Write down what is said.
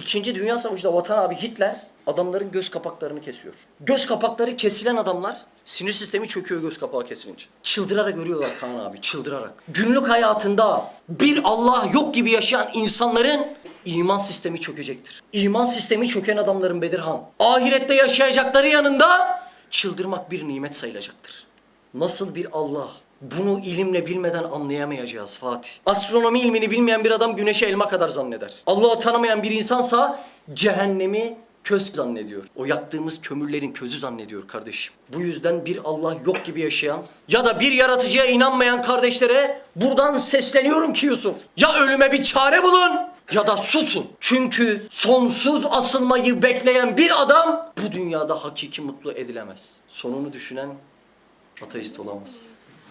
İkinci Dünya Savaşı'nda Vatan abi Hitler adamların göz kapaklarını kesiyor. Göz kapakları kesilen adamlar sinir sistemi çöküyor göz kapağı kesilince. Çıldırarak ölüyorlar Kaan abi çıldırarak. Günlük hayatında bir Allah yok gibi yaşayan insanların iman sistemi çökecektir. İman sistemi çöken adamların Bedirhan. Ahirette yaşayacakları yanında çıldırmak bir nimet sayılacaktır. Nasıl bir Allah? Bunu ilimle bilmeden anlayamayacağız Fatih. Astronomi ilmini bilmeyen bir adam güneşi elma kadar zanneder. Allah'ı tanımayan bir insansa cehennemi köz zannediyor. O yaktığımız kömürlerin közü zannediyor kardeşim. Bu yüzden bir Allah yok gibi yaşayan ya da bir yaratıcıya inanmayan kardeşlere buradan sesleniyorum ki Yusuf. Ya ölüme bir çare bulun ya da susun. Çünkü sonsuz asılmayı bekleyen bir adam bu dünyada hakiki mutlu edilemez. Sonunu düşünen ateist olamaz.